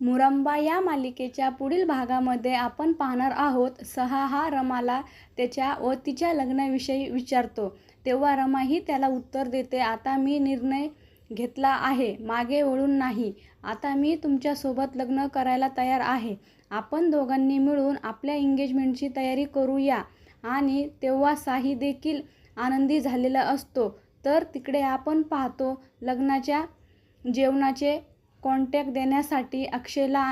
मुरंबा या मालिकेच्या पुढील भागामध्ये आपण पाहणार आहोत. सहा हा रमाला त्याच्या व तिच्या लग्नाविषयी विचारतो. तेव्हा रमाही त्याला उत्तर देते आता मी निर्णय घेतला आहे मागे वळून नाही. आता मी तुमच्यासोबत लग्न करायला तयार आहे. आपण दोघांनी मिळून आपल्या एंगेजमेंटची तयारी करूया. आणि तेव्हा साही देखील आनंदी झालेला असतो. तर तिकडे आपण पाहतो लग्नाच्या जेवणाचे कॉन्टॅक्ट देण्यासाठी अक्षयला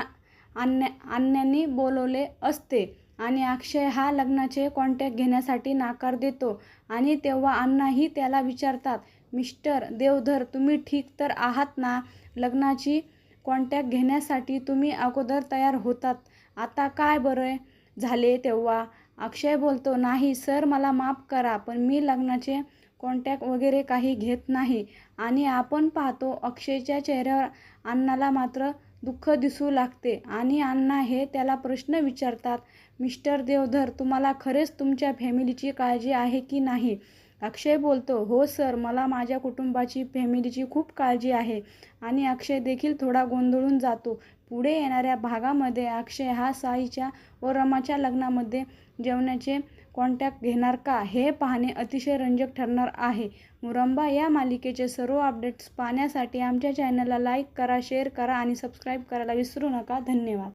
अन्या अन्यानी बोलवले असते आणि अक्षय हा लग्नाचे कॉन्टॅक्ट घेण्यासाठी नाकार देतो आणि तेव्हा अण्णाही त्याला विचारतात मिस्टर देवधर तुम्ही ठीक तर आहात ना? लग्नाची कॉन्टॅक्ट घेण्यासाठी तुम्ही अगोदर तयार होतात. आता काय बरं झाले तेव्हा? अक्षय बोलतो नाही सर मला माफ करा पण मी लग्नाचे कॉन्टॅक्ट वगैरे काही घेत नाही. आणि आपण पाहतो अक्षयच्या चेहऱ्यावर अण्णाला मात्र दुःख दिसू लागते. आणि अण्णा हे त्याला प्रश्न विचारतात मिस्टर देवधर तुम्हाला खरेच तुमच्या फॅमिलीची काळजी आहे की नाही? अक्षय बोलतो हो सर मला माझ्या कुटुंबाची फॅमिलीची खूप काळजी आहे आणि अक्षय देखील थोडा गोंधळून जातो. पुढे येणाऱ्या भागामध्ये अक्षय हा साईच्या व रमाच्या लग्नामध्ये जेवणाचे कॉन्टॅक्ट घेणार का? हे पाहणे अतिशय रंजक ठरणार आहे. मुरंबा या मालिकेचे सर्व अपडेट्स पाहण्यासाठी आमच्या चॅनलला लाईक करा शेअर करा आणि सबस्क्राईब करायला विसरू नका. धन्यवाद.